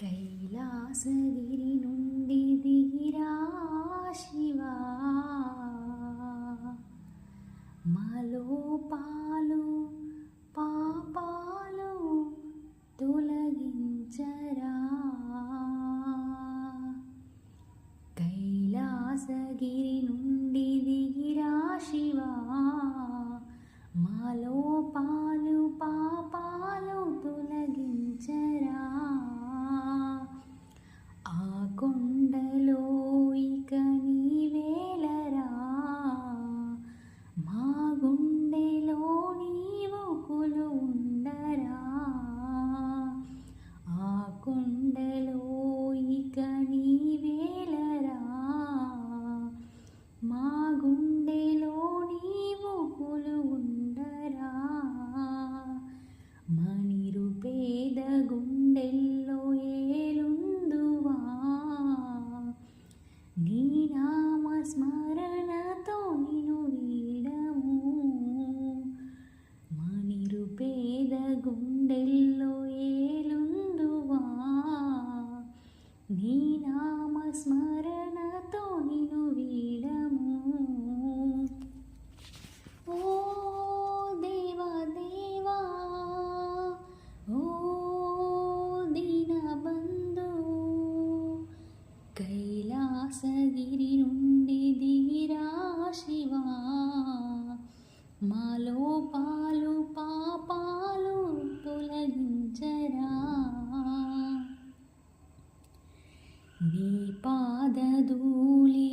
కైలాసగిరి నుండి దిగిరా శివా. మలో పాలో గుండెలో నీవు కొలు ఉండరా? ఆ కొండలో గుండెల్లో ఏలుందువా? నీ నామ స్మరణతో నిను వీడము. ఓ దేవా దేవా ఓ దీన బంధు కైలాసగిరి నుండి దిగిరా శివా మాలో 我的独立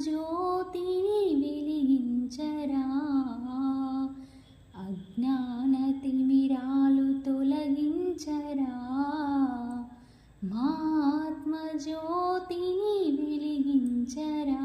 జ్యోతి వెలిగించరా అజ్ఞాన తిమిరాలు తొలగించరా? మాత్మ జ్యోతి వెలిగించరా